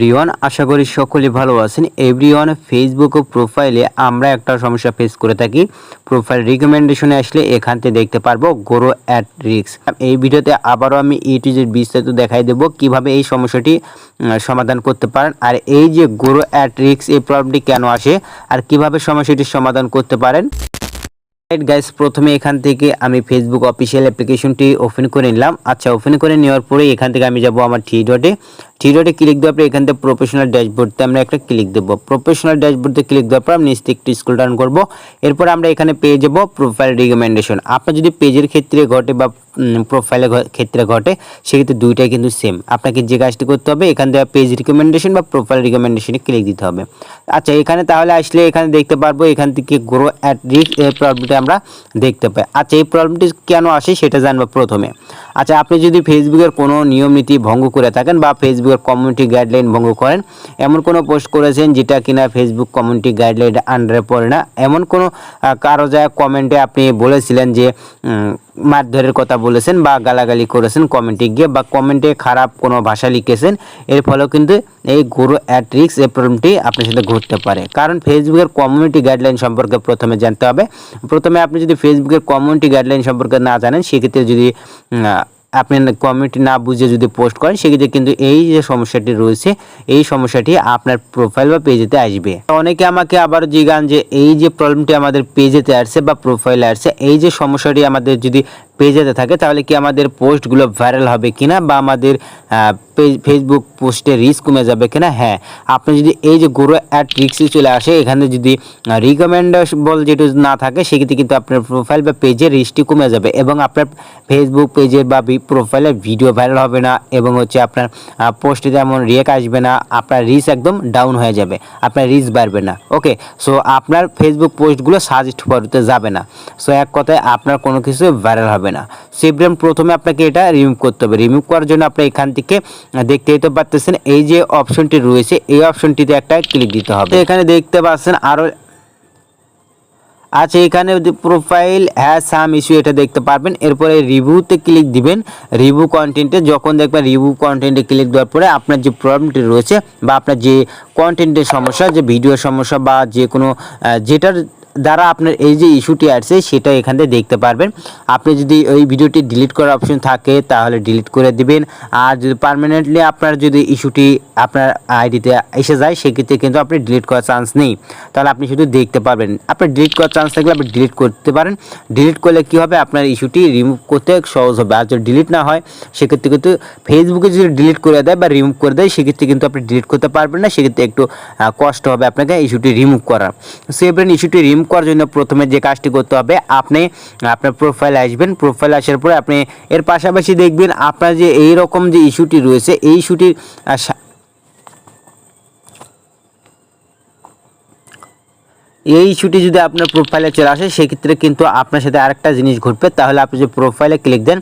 Everyone, আশা করি সকলে ভালো আছেন। এভরিওয়ান ফেসবুক প্রোফাইলে আমরা একটা সমস্যা ফেস করে থাকি। প্রোফাইল রিকমেন্ডেশনে আসলে এখান থেকে দেখতে পারব গোরো অ্যাট রিক্স এই ভিডিওতে আবারও আমি জেড বিস্তারিত দেখাই দেবো কীভাবে এই সমস্যাটি সমাধান করতে পারেন। আর এই যে গোরো অ্যাট রিক্স এই প্রবলেমটি কেন আসে আর কীভাবে সমস্যাটির সমাধান করতে পারেন। রাইট গাইস প্রথমে এখান থেকে আমি ফেসবুক অফিসিয়াল অ্যাপ্লিকেশনটি ওপেন করে নিলাম। আচ্ছা ওপেন করে নেওয়ার পরে এখান থেকে আমি যাব আমার থ্রি ডটে থ্রি ডটে ক্লিক দেওয়ার পরে এখান প্রফেশনাল ড্যাশবোর্ডতে আমরা একটা ক্লিক দেবো। প্রফেশনাল ড্যাশবোর্ডে ক্লিক দেওয়ার পর আমি নিচ থেকে স্কুল ডাউন করব। এরপর আমরা এখানে পেয়ে যাব প্রোফাইল রিকমেন্ডেশন আপনার যদি পেজের ক্ষেত্রে ঘটে বা প্রোফাইলের ক্ষেত্রে ঘটে, সেক্ষেত্রে দুইটাই কিন্তু সেম আপনাকে যে কাজটি করতে হবে, এখান থেকে পেজ রিকমেন্ডেশন বা প্রোফাইল রিকমেন্ডেশনে ক্লিক দিতে হবে। আচ্ছা এখানে তাহলে আসলে এখানে দেখতে পারব, এখান থেকে গ্রো অ্যাট রিস্ক এই প্রবলেমটি আমরা দেখতে পাই। আচ্ছা এই প্রবলেমটি কেন আসে সেটা জানব প্রথমে। আচ্ছা আপনি যদি ফেসবুকের কোনো নিয়ম নীতি ভঙ্গ করে থাকেন বা ফেসবুকের কমিউনিটি গাইডলাইন ভঙ্গ করেন। এমন কোনো পোস্ট করেছেন যেটা কিনা ফেসবুক কমিউনিটি গাইডলাইন আন্ডারে পড়ে না। এমন কোনো কারও যায় কমেন্টে আপনি বলেছিলেন যে মারধরের কথা বলেছেন বা গালাগালি করেছেন কমেন্টে গিয়ে বা কমেন্টে খারাপ কোনো ভাষা লিখেছেন, এর ফলেও কিন্তু এই গুরু অ্যাট্রিক্স এই প্রবলেমটি আপনার সাথে ঘটতে পারে। কারণ ফেসবুকের কমিউনিটি গাইডলাইন সম্পর্কে প্রথমে জানতে হবে। প্রথমে আপনি যদি ফেসবুকের কমিউনিটি গাইডলাইন সম্পর্কে না জানেন, সেক্ষেত্রে যদি আপনি কমেন্ট না বুঝে যদি পোস্ট করেন, সেক্ষেত্রে কিন্তু এই যে সমস্যাটি রয়েছে, এই সমস্যাটি আপনার প্রোফাইল বা পেজেতে আসবে। অনেকে আমাকে আবার জিগান যে, এই যে প্রবলেমটি আমাদের পেজেতে আসছে বা প্রোফাইলে আসছে, এই যে সমস্যাটি আমাদের যদি পেজেতে থাকে, তাহলে কি আমাদের পোস্টগুলো ভাইরাল হবে কিনা বা আমাদের ফেসবুক পোস্টে রিস্ক কমে যাবে কিনা? হ্যাঁ আপনি যদি এই যে গুরু অ্যাট রিক্সে চলে আসে, এখানে যদি রিকমেন্ডেবল যেটা না থাকে, সেক্ষেত্রে কিন্তু আপনার প্রোফাইল বা পেজের রিস্কটি কমে যাবে এবং আপনার ফেসবুক পেজের বা প্রোফাইলে ভিডিও ভাইরাল হবে না এবং হচ্ছে আপনার পোস্টে যেমন রিয়েক আসবে না, আপনার রিচ একদম ডাউন হয়ে যাবে, আপনার রিচ বাড়বে না ওকে সো আপনার ফেসবুক পোস্টগুলো সাজেস্ট করতে যাবে না। সো এক কথায় আপনার কোনো কিছু ভাইরাল হবে না। সেব্রেম প্রথমে আপনাকে এটা রিমুভ করতে হবে। রিমুভ করার জন্য আপনি এখান থেকে দেখতেই তো পাচ্ছেন এই যে অপশনটি রয়েছে এই অপশনটিতে একটা ক্লিক দিতে হবে। এখানে দেখতে পাচ্ছেন আরও আচ্ছা এখানে প্রোফাইল হ্যাঁ সাম ইস্যু এটা দেখতে পারবেন। এরপরে রিভিউতে ক্লিক দিবেন। রিভিউ কন্টেন্টে যখন দেখবেন রিভিউ কন্টেন্টে ক্লিক দেওয়ার পরে আপনার যে প্রবলেমটি রয়েছে বা আপনার যে কন্টেন্টের সমস্যা যে ভিডিওর সমস্যা বা যে কোনো যেটার দ্বারা আপনার এই যে ইস্যুটি আসছে সেটা এখান থেকে দেখতে পারবেন। আপনি যদি ওই ভিডিওটি ডিলিট করার অপশন থাকে, তাহলে ডিলিট করে দিবেন। আর যদি পার্মানেন্টলি আপনার যদি ইস্যুটি আপনার আইডিতে এসে যায়, সেক্ষেত্রে কিন্তু আপনি ডিলিট করার চান্স নেই। তাহলে আপনি শুধু দেখতে পারবেন। আপনি ডিলিট করার চান্স থাকলে আপনি ডিলিট করতে পারেন। ডিলিট করলে কি হবে? আপনার ইস্যুটি রিমুভ করতে সহজ হবে। আর যদি ডিলিট না হয়, সেক্ষেত্রে কিন্তু ফেসবুকে যদি ডিলিট করে দেয় বা রিমুভ করে দেয়, সেক্ষেত্রে কিন্তু আপনি ডিলিট করতে পারবেন না। সেক্ষেত্রে একটু কষ্ট হবে আপনাকে ইস্যুটি রিমুভ করার। সেভেন ইস্যুটি রিমুভ করার জন্য প্রথমে যে কাজটি করতে হবে, আপনি, আপনার প্রোফাইল আসবেন। প্রোফাইল আসার পরে আপনি এর পাশাপাশি দেখবেন আপনার যে এই রকম যে ইস্যুটি রয়েছে, এই ইস্যুটির আহ, সা- এই ইস্যুটি যদি আপনার প্রোফাইলে চলে আসে, সেক্ষেত্রে কিন্তু আপনার সাথে আরেকটা জিনিস ঘটবে। তাহলে আপনি যে প্রোফাইলে ক্লিক দেন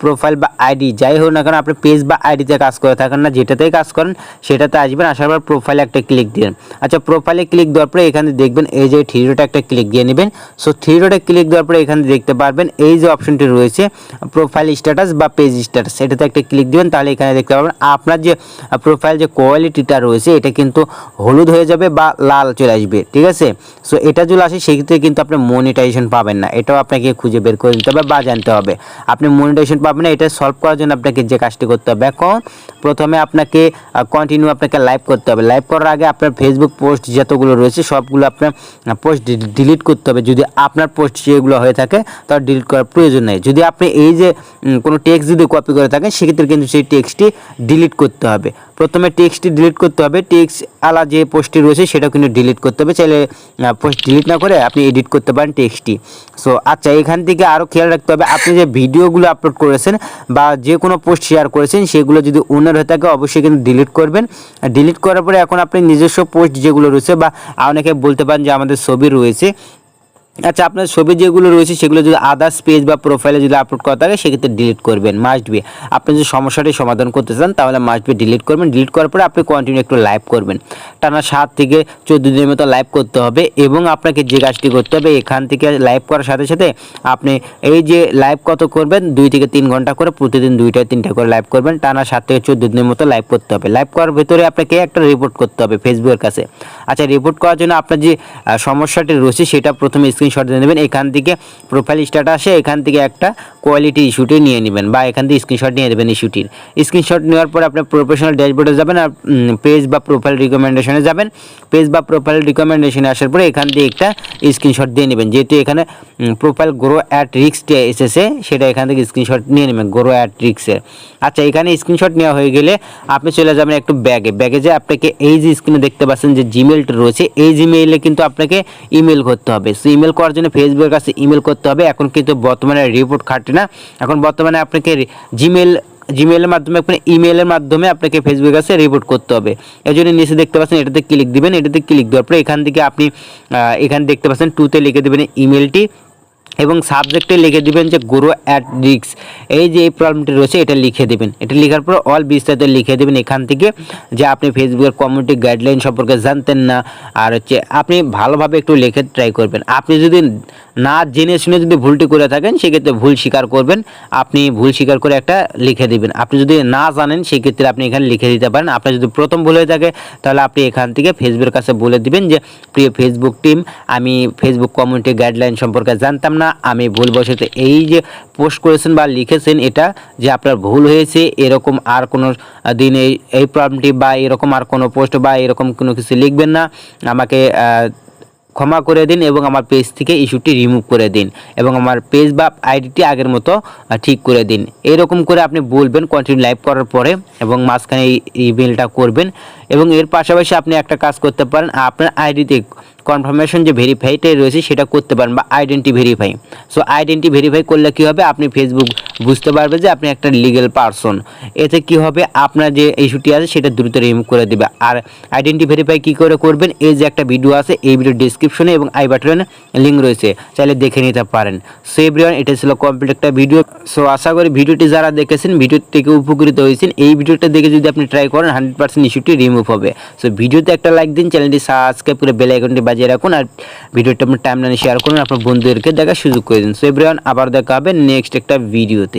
প্রোফাইল বা আইডি যাই হোক না কেন, আপনি পেজ বা আইডিতে কাজ করে থাকেন না, যেটাতেই কাজ করেন, সেটাতে আসবেন, আসার পর প্রোফাইলে একটা ক্লিক দিন। আচ্ছা প্রোফাইলে ক্লিক দেওয়ার পরে এখানে দেখবেন, এই যে থ্রি ডটে একটা ক্লিক দিয়ে নেবেন। সো থ্রি ডটে ক্লিক দেওয়ার পরে এখানে দেখতে পারবেন, এই যে অপশনটি রয়েছে প্রোফাইল স্ট্যাটাস বা পেজ স্ট্যাটাস এটাতে একটা ক্লিক দিবেন, তাহলে এখানে দেখতে পারবেন, আপনার যে প্রোফাইল যে কোয়ালিটিটা রয়েছে, এটা কিন্তু হলুদ হয়ে যাবে বা লাল চলে আসবে, ঠিক আছে? সো এটা যদি আসে সেক্ষেত্রে কিন্তু আপনি মনিটাইজেশন পাবেন না। এটাও আপনাকে খুঁজে বের করে দিতে হবে বা জানতে হবে। আপনি মনিটাইজেশন পাবেন না, এটা সলভ করার জন্য আপনাকে যে কাজটি করতে হবে। এখন প্রথমে আপনাকে কন্টিনিউ আপনাকে লাইভ করতে হবে। লাইভ করার আগে আপনার ফেসবুক পোস্ট যতগুলো রয়েছে, সবগুলো আপনার পোস্ট ডিলিট করতে হবে। যদি আপনার পোস্ট যেগুলো হয়ে থাকে তাহলে ডিলিট করার প্রয়োজন নেই। যদি আপনি এই যে কোনো টেক্সট যদি কপি করে থাকেন, সেক্ষেত্রে কিন্তু সেই টেক্সটটি ডিলিট করতে হবে। প্রথমে টেক্সটটি ডিলিট করতে হবে। টেক্সট আলা যে পোস্টটি রয়েছে সেটা কিন্তু ডিলিট করতে হবে। চাইলে পোস্ট ডিলিট না করে আপনি এডিট করতে পারেন টেক্সটটি সো আচ্ছা এখান থেকে আরও খেয়াল রাখতে হবে। আপনি যে ভিডিওগুলো আপলোড করেছেন বা যে কোনো পোস্ট শেয়ার করেছেন, সেগুলো যদি ওনার হয়ে থাকে, অবশ্যই কিন্তু ডিলিট করবেন। ডিলিট করার পরে এখন আপনি নিজস্ব পোস্ট যেগুলো রয়েছে বা অনেকে বলতে পারেন যে আমাদের ছবি রয়েছে আচ্ছা আপনার ছবি যেগুলো রয়েছে, সেগুলো যদি আদার্স পেজ বা প্রোফাইলে যদি আপলোড করা থাকে, সেক্ষেত্রে ডিলিট করবেন মাস্ট বি আপনি যদি সমস্যাটি সমাধান করতে চান, তাহলে মাস্ট বি ডিলিট করবেন। ডিলিট করার পরে আপনি কন্টিনিউ একটু লাইভ করবেন। টানা সাত থেকে চোদ্দ দিনের মতো লাইভ করতে হবে এবং আপনাকে যে কাজটি করতে হবে, এখান থেকে লাইভ করার সাথে সাথে আপনি এই যে লাইভ কত করবেন, দুই থেকে তিন ঘণ্টা করে প্রতিদিন দুইটা তিনটা করে লাইভ করবেন। টানা সাত থেকে চোদ্দ দিনের মতো লাইভ করতে হবে। লাইভ করার ভেতরে আপনাকে একটা রিপোর্ট করতে হবে ফেসবুকের কাছে। আচ্ছা রিপোর্ট করার জন্য আপনার যে সমস্যাটি রয়েছে, সেটা প্রথমে স্ক্রিনশট দিয়ে নেবেন, এখান থেকে প্রোফাইল স্টার্ট আসে, এখান থেকে একটা কোয়ালিটি ইস্যুটি নিয়ে নেবেন বা এখান থেকে স্ক্রিনশট নিয়ে নেবেন ইস্যুটির স্ক্রিনশট নেওয়ার পর আপনি প্রফেশনাল ড্যাশবোর্ডে যাবেন আর পেজ বা প্রোফাইল রিকমেন্ডেশনে যাবেন। পেজ বা প্রোফাইল রিকমেন্ডেশনে আসার পরে এখান দিয়ে একটা স্ক্রিনশট দিয়ে নেবেন। যেহেতু এখানে প্রোফাইল গ্রো অ্যাট রিক্সটি এসেছে, সেটা এখান থেকে স্ক্রিনশট নিয়ে নেবেন গ্রো অ্যাট রিক্সের আচ্ছা এখানে স্ক্রিনশট নেওয়া হয়ে গেলে আপনি চলে যাবেন একটু ব্যাগে। ব্যাগে যে আপনাকে এই যে স্ক্রিনে দেখতে পাচ্ছেন যে জিমেলটা রয়েছে, এই জিমেইলে কিন্তু আপনাকে ইমেল করতে হবে। সো ইমেল করার জন্য ফেসবুকের কাছে ইমেল করতে হবে। এখন কিন্তু বর্তমানে রিপোর্ট খাটে না। এখন বর্তমানে আপনাকে জিমেল জিমেলের মাধ্যমে আপনি ইমেলের মাধ্যমে আপনাকে ফেসবুকের কাছে রিপোর্ট করতে হবে। এই জন্য নিচে দেখতে পাচ্ছেন, এটাতে ক্লিক দিবেন। এটাতে ক্লিক দেওয়ার পরে এখান থেকে আপনি এখানে দেখতে পাচ্ছেন টুতে লিখে দেবেন ইমেলটি এবং সাবজেক্টে লিখে দিবেন যে গ্রো অ্যাট রিক্স এই যে এই প্রবলেমটি রয়েছে, এটা লিখে দেবেন। এটা লেখার পর অল বিস্তারিত লিখে দেবেন এখান থেকে যে আপনি ফেসবুকের কমিউনিটি গাইডলাইন সম্পর্কে জানতেন না। আর হচ্ছে আপনি ভালোভাবে একটু লিখে ট্রাই করবেন। আপনি যদি না জেনে শুনে যদি ভুলটি করে থাকেন, সেক্ষেত্রে ভুল স্বীকার করবেন। আপনি ভুল স্বীকার করে একটা লিখে দিবেন। আপনি যদি না জানেন, সেক্ষেত্রে আপনি এখানে লিখে দিতে পারেন। আপনার যদি প্রথম ভুল হয়ে থাকে, তাহলে আপনি এখান থেকে ফেসবুকের কাছে বলে দিবেন যে, প্রিয় ফেসবুক টিম আমি ফেসবুক কমিউনিটি গাইডলাইন সম্পর্কে জানতাম না। আমি ভুলবশত এই যে পোস্ট করেছেন বা লিখেছেন, এটা যে আপনার ভুল হয়েছে, এরকম আর কোনো দিন এই এই প্রবলেমটি বা এরকম আর কোনো পোস্ট বা এরকম কোনো কিছু লিখবেন না। আমাকে ক্ষমা করে দিন এবং আমার পেজ থেকে ইস্যুটি রিমুভ করে দিন এবং আমার পেজ বা আইডিটি আগের মতো ঠিক করে দিন। এরকম করে আপনি বলবেন কন্টিনিউ লাইভ করার পরে এবং মাঝখানে এই ইমেলটা করবেন এবং এর পাশাপাশি আপনি একটা কাজ করতে পারেন, আপনার আইডিতে কনফার্মেশন যে ভেরিফাইটাই রয়েছে, সেটা করতে পারেন বা identity verify so identity verify করলে কি হবে? আপনি ফেসবুক বুঝতে পারবে যে আপনি একটা লিগেল পারসন এতে কি হবে? আপনার যে ইস্যুটি আছে, সেটা দ্রুত রিমুভ করে দেবে। আর আইডেন্টি ভেরিফাই কি করে করবেন? এই যে একটা ভিডিও আছে, এই ভিডিও ডিসক্রিপশনে এবং আই বাটনে লিঙ্ক রয়েছে। চাইলে দেখে নিতে পারেন। সো এভরিওয়ান এটা ছিল কমপ্লিট একটা ভিডিও সো আশা করি ভিডিওটি যারা দেখেছেন ভিডিও থেকে উপকৃত হয়েছেন। এই ভিডিওটা দেখে যদি আপনি ট্রাই করেন হান্ড্রেড পার্সেন্ট ইস্যুটি রিমুভ হবে। সো ভিডিওতে একটা লাইক দিন চ্যানেলটি সাবস্ক্রাইব করে বেল আইকনটি বাজিয়ে রাখুন আর ভিডিওটা আপনার টাইমলাইনে শেয়ার করুন, আপনার বন্ধুদেরকে দেখার সুযোগ করে দিন। সো এভরিওয়ান আবার দেখা হবে নেক্সট একটা ভিডিওতে